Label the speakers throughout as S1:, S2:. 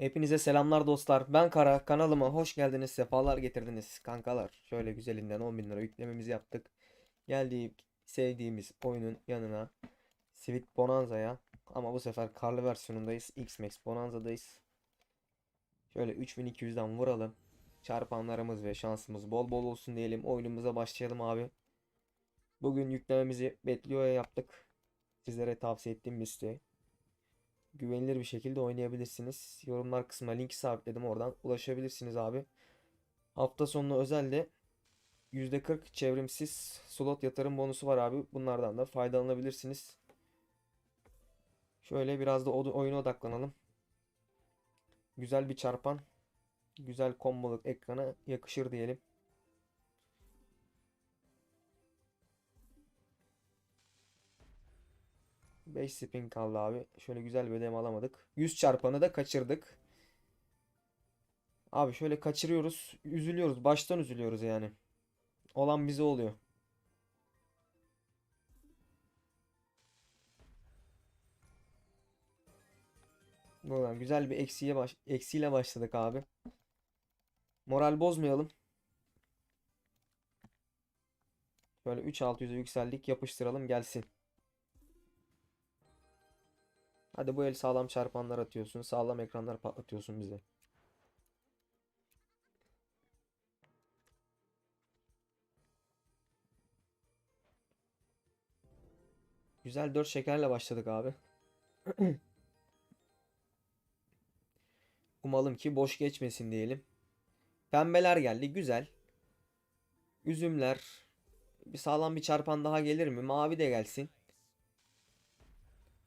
S1: Hepinize selamlar dostlar. Ben Kara. Kanalıma hoş geldiniz. Sefalar getirdiniz kankalar. Şöyle güzelinden 10 bin lira yüklememizi yaptık. Geldik sevdiğimiz oyunun yanına. Sweet Bonanza'ya. Ama bu sefer karlı versiyonundayız. X-Max Bonanza'dayız. Şöyle 3200'den vuralım. Çarpanlarımız ve şansımız bol bol olsun diyelim. Oyunumuza başlayalım abi. Bugün yüklememizi Betliyo'ya yaptık. Sizlere tavsiye ettiğim bir site güvenilir bir şekilde oynayabilirsiniz. Yorumlar kısmına linki sabitledim oradan ulaşabilirsiniz abi. Hafta sonuna özel de %40 çevrimsiz slot yatırım bonusu var abi. Bunlardan da faydalanabilirsiniz. Şöyle biraz da oyuna odaklanalım. Güzel bir çarpan, güzel komboluk ekrana yakışır diyelim. Beş spin kaldı abi. Şöyle güzel bir ödeme alamadık. 100 çarpanı da kaçırdık. Abi şöyle kaçırıyoruz. Üzülüyoruz. Baştan üzülüyoruz yani. Olan bize oluyor. Buradan güzel bir eksiye baş eksiyle başladık abi. Moral bozmayalım. Şöyle 3600'e yükseldik. Yapıştıralım gelsin. Hadi bu el sağlam çarpanlar atıyorsun. Sağlam ekranlar patlatıyorsun bize. Güzel 4 şekerle başladık abi. Umalım ki boş geçmesin diyelim. Pembeler geldi. Güzel. Üzümler. Bir sağlam bir çarpan daha gelir mi? Mavi de gelsin.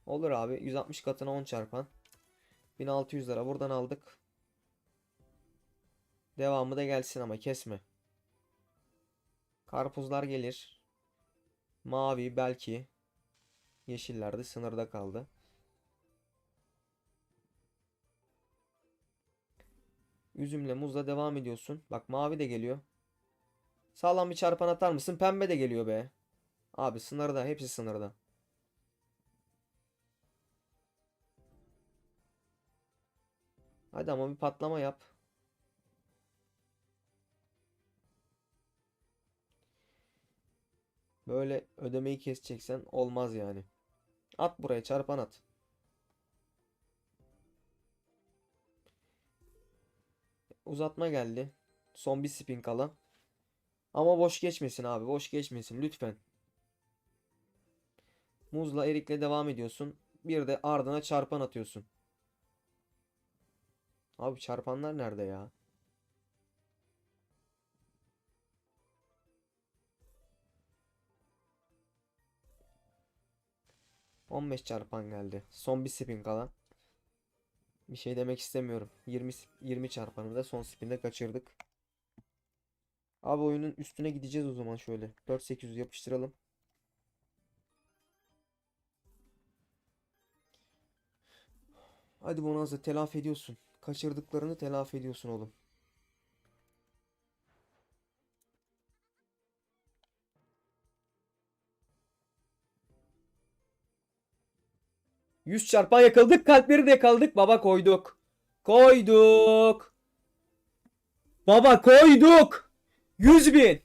S1: Olur abi. 160 katına 10 çarpan. 1600 lira buradan aldık. Devamı da gelsin ama kesme. Karpuzlar gelir. Mavi belki. Yeşillerde sınırda kaldı. Üzümle muzla devam ediyorsun. Bak mavi de geliyor. Sağlam bir çarpan atar mısın? Pembe de geliyor be. Abi sınırda. Hepsi sınırda. Hadi ama bir patlama yap. Böyle ödemeyi keseceksen olmaz yani. At buraya çarpan at. Uzatma geldi. Son bir spin kalan. Ama boş geçmesin abi. Boş geçmesin lütfen. Muzla erikle devam ediyorsun. Bir de ardına çarpan atıyorsun. Abi çarpanlar nerede ya? On beş çarpan geldi. Son bir spin kalan. Bir şey demek istemiyorum. 20 sp- 20 çarpanı da son spinde kaçırdık. Abi oyunun üstüne gideceğiz o zaman şöyle. 4800 yapıştıralım. Hadi Bonanza telafi ediyorsun. Kaçırdıklarını telafi ediyorsun oğlum. Yüz çarpan yakaladık. Kalpleri de yakaladık. Baba koyduk. Koyduk. Baba koyduk. 100 bin.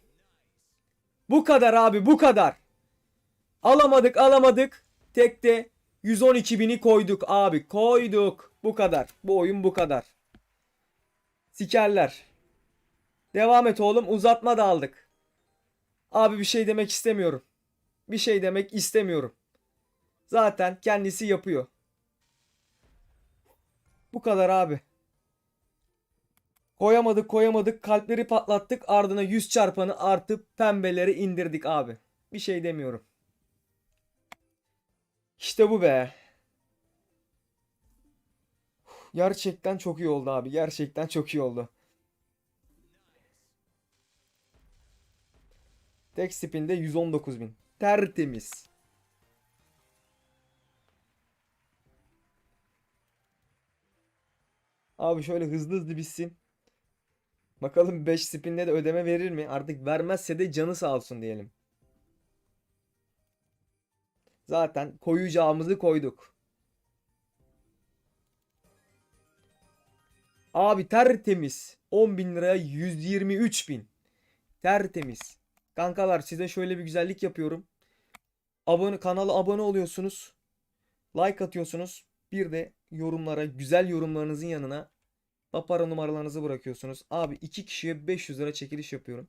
S1: Bu kadar abi bu kadar. Alamadık alamadık. Tekte 112 bini koyduk abi koyduk. Bu kadar. Bu oyun bu kadar. Sikerler. Devam et oğlum uzatma da aldık. Abi bir şey demek istemiyorum. Bir şey demek istemiyorum. Zaten kendisi yapıyor. Bu kadar abi. Koyamadık koyamadık kalpleri patlattık ardına 100 çarpanı artıp pembeleri indirdik abi. Bir şey demiyorum. İşte bu be. Gerçekten çok iyi oldu abi. Gerçekten çok iyi oldu. Tek spinde 119.000. Tertemiz. Abi şöyle hızlı hızlı bitsin. Bakalım 5 spinde de ödeme verir mi? Artık vermezse de canı sağ olsun diyelim. Zaten koyacağımızı koyduk. Abi tertemiz. 10 bin liraya 123 bin. Tertemiz. Kankalar size şöyle bir güzellik yapıyorum. Abone kanala abone oluyorsunuz. Like atıyorsunuz. Bir de yorumlara güzel yorumlarınızın yanına papara numaralarınızı bırakıyorsunuz. Abi iki kişiye 500 lira çekiliş yapıyorum.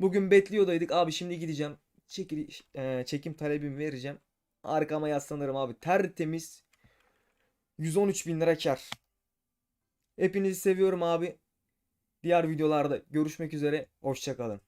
S1: Bugün bekliyordaydık. Abi şimdi gideceğim. Çekiliş, eee, çekim talebimi vereceğim. Arkama yaslanırım abi. Tertemiz. 113 bin lira kar. Hepinizi seviyorum abi. Diğer videolarda görüşmek üzere. Hoşçakalın.